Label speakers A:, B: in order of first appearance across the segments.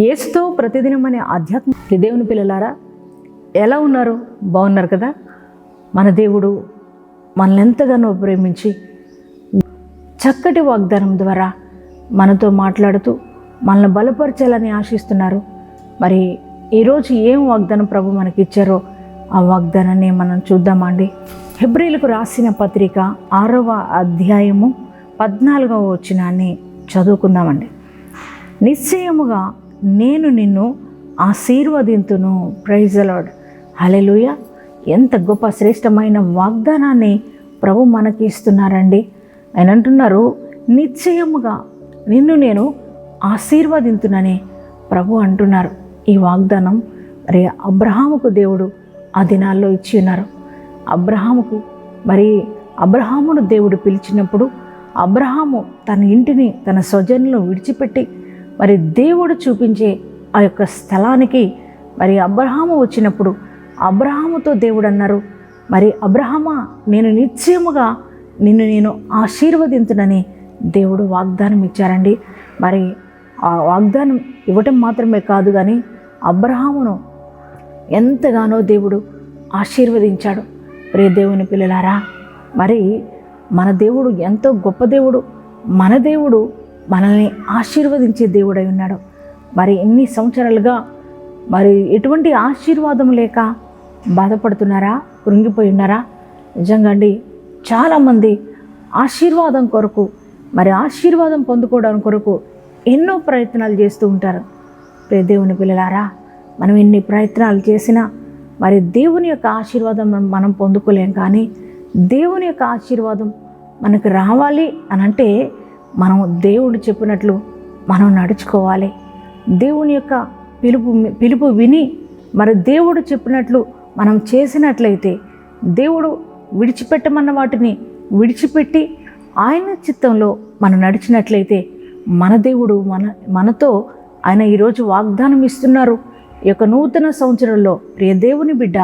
A: ఏసుతో ప్రతిదినం అనే ఆధ్యాత్మిక దేవుని పిల్లలారా ఎలా ఉన్నారు? బాగున్నారు కదా? మన దేవుడు మనల్ని ఎంతగానో ప్రేమించి చక్కటి వాగ్దానం ద్వారా మనతో మాట్లాడుతూ మనల్ని బలపరచాలని ఆశిస్తున్నారు. మరి ఈరోజు ఏం వాగ్దానం ప్రభు మనకి ఇచ్చారో ఆ వాగ్దానాన్ని మనం చూద్దామండి. హెబ్రిలకు రాసిన పత్రిక ఆరవ అధ్యాయము పద్నాలుగవ వచనాన్ని చదువుకుందామండి. నిశ్చయముగా నేను నిన్ను ఆశీర్వదింతును. ప్రైజలాడ్ హలెలుయ ఎంత గొప్ప శ్రేష్టమైన వాగ్దానాన్ని ప్రభు మనకి ఇస్తున్నారండి. ఆయన అంటున్నారు నిశ్చయముగా నిన్ను నేను ఆశీర్వదింతునని ప్రభు అంటున్నారు. ఈ వాగ్దానం మరి అబ్రహాముకు దేవుడు ఆ దినాల్లో ఇచ్చి ఉన్నారు. అబ్రహాముకు మరి అబ్రహామును దేవుడు పిలిచినప్పుడు అబ్రహాము తన ఇంటిని తన స్వజనులను విడిచిపెట్టి మరి దేవుడు చూపించే ఆ యొక్క స్థలానికి మరి అబ్రహాము వచ్చినప్పుడు అబ్రహాముతో దేవుడు అన్నారు మరి అబ్రహమా నేను నిశ్చయముగా నిన్ను నేను ఆశీర్వదించునని దేవుడు వాగ్దానం ఇచ్చారండి. మరి ఆ వాగ్దానం ఇవ్వటం మాత్రమే కాదు కానీ అబ్రహామును ఎంతగానో దేవుడు ఆశీర్వదించాడు. ప్రే దేవుని పిల్లలారా మరి మన దేవుడు ఎంతో గొప్ప దేవుడు మన దేవుడు మనల్ని ఆశీర్వదించే దేవుడై ఉన్నాడు. మరి ఎన్ని సంవత్సరాలుగా మరి ఎటువంటి ఆశీర్వాదం లేక బాధపడుతున్నారా? కృంగిపోయి ఉన్నారా? నిజంగా అండి చాలామంది ఆశీర్వాదం కొరకు మరి ఆశీర్వాదం పొందుకోవడం కొరకు ఎన్నో ప్రయత్నాలు చేస్తూ ఉంటారు. ప్రే దేవుని పిల్లలారా మనం ఎన్ని ప్రయత్నాలు చేసినా మరి దేవుని యొక్క ఆశీర్వాదం మనం పొందుకోలేం కానీ దేవుని యొక్క ఆశీర్వాదం మనకు రావాలి అని అంటే మనం దేవుడు చెప్పినట్లు మనం నడుచుకోవాలి. దేవుని యొక్క పిలుపు పిలుపు విని మరి దేవుడు చెప్పినట్లు మనం చేసినట్లయితే దేవుడు విడిచిపెట్టమన్న వాటిని విడిచిపెట్టి ఆయన చిత్తంలో మనం నడిచినట్లయితే మన దేవుడు మన మనతో ఆయన ఈరోజు వాగ్దానం ఇస్తున్నారు. ఈ యొక్క నూతన సంవత్సరంలో ప్రియ దేవుని బిడ్డ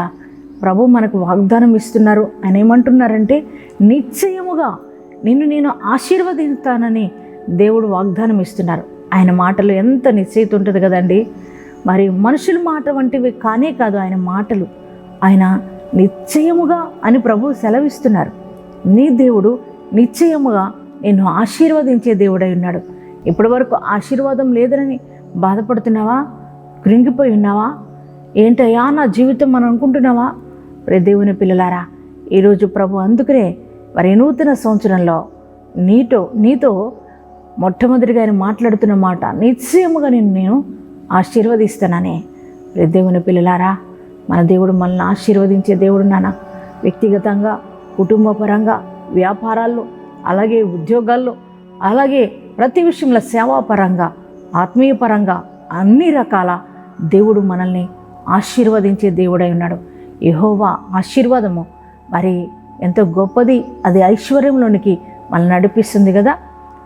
A: ప్రభు మనకు వాగ్దానం ఇస్తున్నారు. ఆయన ఏమంటున్నారంటే నిశ్చయముగా నిన్ను నేను ఆశీర్వదిస్తానని దేవుడు వాగ్దానం ఇస్తున్నారు. ఆయన మాటలు ఎంత నిశ్చయిత ఉంటుంది కదండి. మరి మనుషుల మాట వంటివి కానే కాదు ఆయన మాటలు. ఆయన నిశ్చయముగా అని ప్రభు సెలవిస్తున్నారు. నీ దేవుడు నిశ్చయముగా నిన్ను ఆశీర్వదించే దేవుడై ఉన్నాడు. ఇప్పటి వరకు ఆశీర్వాదం లేదని బాధపడుతున్నావా? కృంగిపోయి ఉన్నావా? ఏంటయ్యా నా జీవితం మనం అనుకుంటున్నావా? దేవుని పిల్లలారా ఈరోజు ప్రభు అందుకనే మరి నూతన సంవత్సరంలో నీతో నీతో మొట్టమొదటిగా ఆయన మాట్లాడుతున్న మాట నిశ్చయముగా నేను నేను ఆశీర్వదిస్తాననే. దేవుని పిల్లలారా మన దేవుడు మనల్ని ఆశీర్వదించే దేవుడు నాన్న. వ్యక్తిగతంగా కుటుంబపరంగా వ్యాపారాల్లో అలాగే ఉద్యోగాల్లో అలాగే ప్రతి విషయంలో సేవాపరంగా ఆత్మీయపరంగా అన్ని రకాల దేవుడు మనల్ని ఆశీర్వదించే దేవుడై ఉన్నాడు. యహోవా ఆశీర్వాదము. మరి ఎంతో గొప్పది. అది ఐశ్వర్యంలోనికి మనల్ని నడిపిస్తుంది కదా.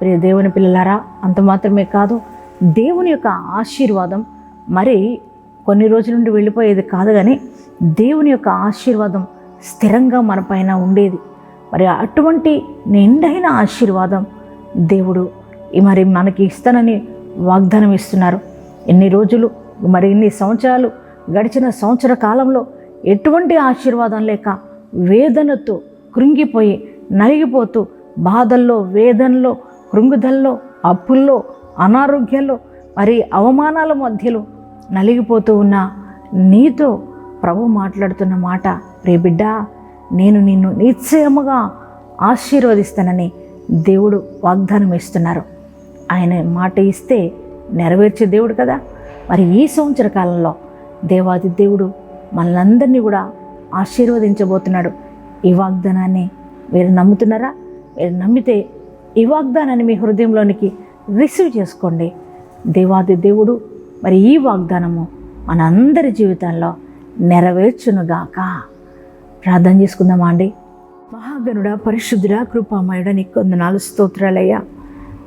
A: ప్రియ దేవుని పిల్లలారా అంత మాత్రమే కాదు దేవుని యొక్క ఆశీర్వాదం మరి కొన్ని రోజుల నుండి వెళ్ళిపోయేది కాదు కానీ దేవుని యొక్క ఆశీర్వాదం స్థిరంగా మన పైన ఉండేది. మరి అటువంటి నిండైన ఆశీర్వాదం దేవుడు మరి మనకి ఇస్తానని వాగ్దానం ఇస్తున్నారు. ఎన్ని రోజులు మరి ఇన్ని సంవత్సరాలు గడిచిన సంవత్సర కాలంలో ఎటువంటి ఆశీర్వాదం లేక వేదనతో కృంగిపోయి నలిగిపోతూ బాధల్లో వేదనలో కృంగుదల్లో అప్పుల్లో అనారోగ్యంలో మరి అవమానాల మధ్యలో నలిగిపోతూ ఉన్న నీతో ప్రభు మాట్లాడుతున్న మాట రే బిడ్డ నేను నిన్ను నిశ్చయముగా ఆశీర్వదిస్తానని దేవుడు వాగ్దానం ఇస్తున్నారు. ఆయన మాట ఇస్తే నెరవేర్చే దేవుడు కదా. మరి ఈ సంవత్సర కాలంలో దేవాది దేవుడు మనందరినీ కూడా ఆశీర్వదించబోతున్నాడు. ఈ వాగ్దానాన్ని మీరు నమ్ముతున్నారా? మీరు నమ్మితే ఈ వాగ్దానాన్ని మీ హృదయంలోనికి రిసీవ్ చేసుకోండి. దేవాది దేవుడు మరి ఈ వాగ్దానము మనందరి జీవితంలో నెరవేర్చునుగాక. ప్రార్థన చేసుకుందామా అండి? మహాగనుడ పరిశుద్ధుడ కృపామయుడ నీ కొందనాలు స్తోత్రాలయ్యా.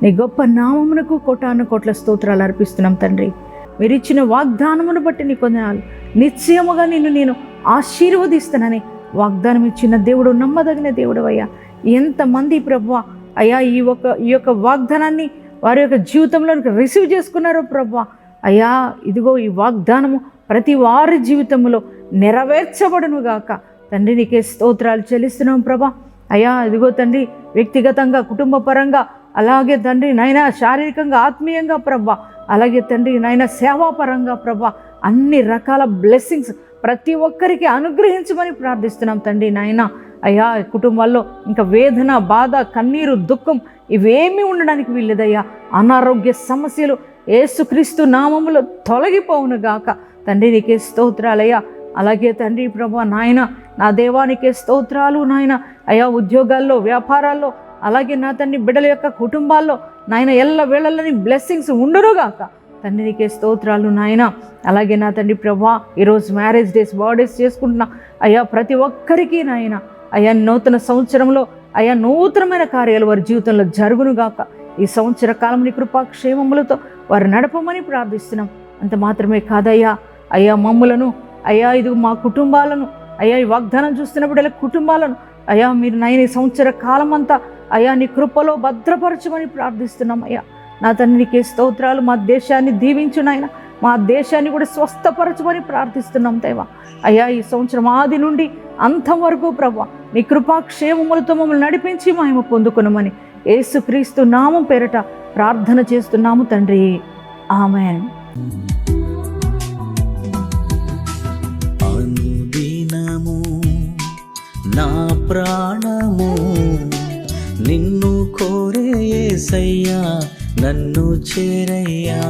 A: నీ గొప్ప నామమునకు కోటాను కోట్ల స్తోత్రాలు అర్పిస్తున్నాం తండ్రి. మీరు ఇచ్చిన వాగ్దానమును బట్టి నీ కొందనాలు నిశ్చయముగా నిన్ను నేను ఆశీర్వదిస్తానని వాగ్దానం ఇచ్చిన దేవుడు నమ్మదగిన దేవుడు అయ్యా. ఎంతమంది ప్రభు అయ్యా ఈ ఒక ఈ యొక్క వాగ్దానాన్ని వారి యొక్క జీవితంలో రిసీవ్ చేసుకున్నారో ప్రభు అయ్యా ఇదిగో ఈ వాగ్దానము ప్రతి వారి జీవితంలో నెరవేర్చబడును గాక. తండ్రి నీకే స్తోత్రాలు చెల్లిస్తున్నాం ప్రభా. అయ్యా ఇదిగో తండ్రి వ్యక్తిగతంగా కుటుంబ పరంగా అలాగే తండ్రి నైనా శారీరకంగా ఆత్మీయంగా ప్రభా. అలాగే తండ్రి నైనా సేవాపరంగా ప్రభా. అన్ని రకాల బ్లెస్సింగ్స్ ప్రతి ఒక్కరికి అనుగ్రహించమని ప్రార్థిస్తున్నాం తండ్రి నాయన. అయ్యా కుటుంబాల్లో ఇంకా వేదన బాధ కన్నీరు దుఃఖం ఇవేమీ ఉండడానికి వీల్లేదయ్యా. అనారోగ్య సమస్యలు ఏసుక్రీస్తు నామములో తొలగిపోవును గాక. తండ్రి నీకే స్తోత్రాలయ్యా. అలాగే తండ్రి ప్రభా నాయన నా దేవానికే స్తోత్రాలు నాయన. అయ్యా ఉద్యోగాల్లో వ్యాపారాల్లో అలాగే నా తండ్రి బిడ్డల యొక్క కుటుంబాల్లో నాయన ఎల్ల వేళలని బ్లెస్సింగ్స్ ఉండునుగాక తండ్రి నీకే స్తోత్రాలు నాయన. అలాగే నా తండ్రి ప్రభా ఈరోజు మ్యారేజ్ డేస్ బర్త్డేస్ చేసుకుంటున్నా. అయ్యా ప్రతి ఒక్కరికి నాయన అయ్యా నూతన సంవత్సరంలో అయ్యా నూతనమైన కార్యాలు వారి జీవితంలో జరుగునుగాక ఈ సంవత్సర కాలం నీ వారు నడపమని ప్రార్థిస్తున్నాం. అంత మాత్రమే కాదయ్యా. అయ్యా మమ్ములను అయ్యా ఇది మా కుటుంబాలను అయ్యా ఈ వాగ్దానం చూస్తున్నప్పుడు బిడ్డల కుటుంబాలను అయ్యా మీరు నైన్ సంవత్సర కాలం అంతా అయ్యా నీ కృపలో భద్రపరచమని ప్రార్థిస్తున్నాం అయ్యా. నా తండ్రికి స్తోత్రాలు మా దేశాన్ని దీవించు నాయన మా దేశాన్ని కూడా స్వస్థపరచమని ప్రార్థిస్తున్నాం దేవా. అయ్యా ఈ సంవత్సరం ఆది నుండి అంతం వరకు ప్రభా నీ కృపాక్షేమములతో మమ్మల్ని నడిపించి మేము పొందుకునమని ఏసుక్రీస్తు నామం పేరట ప్రార్థన చేస్తున్నాము తండ్రి. ఆమెన్.
B: అనుదినము నా ప్రాణము నిన్ను కోరే యేసయ్యా నన్ను చేరయ్యా.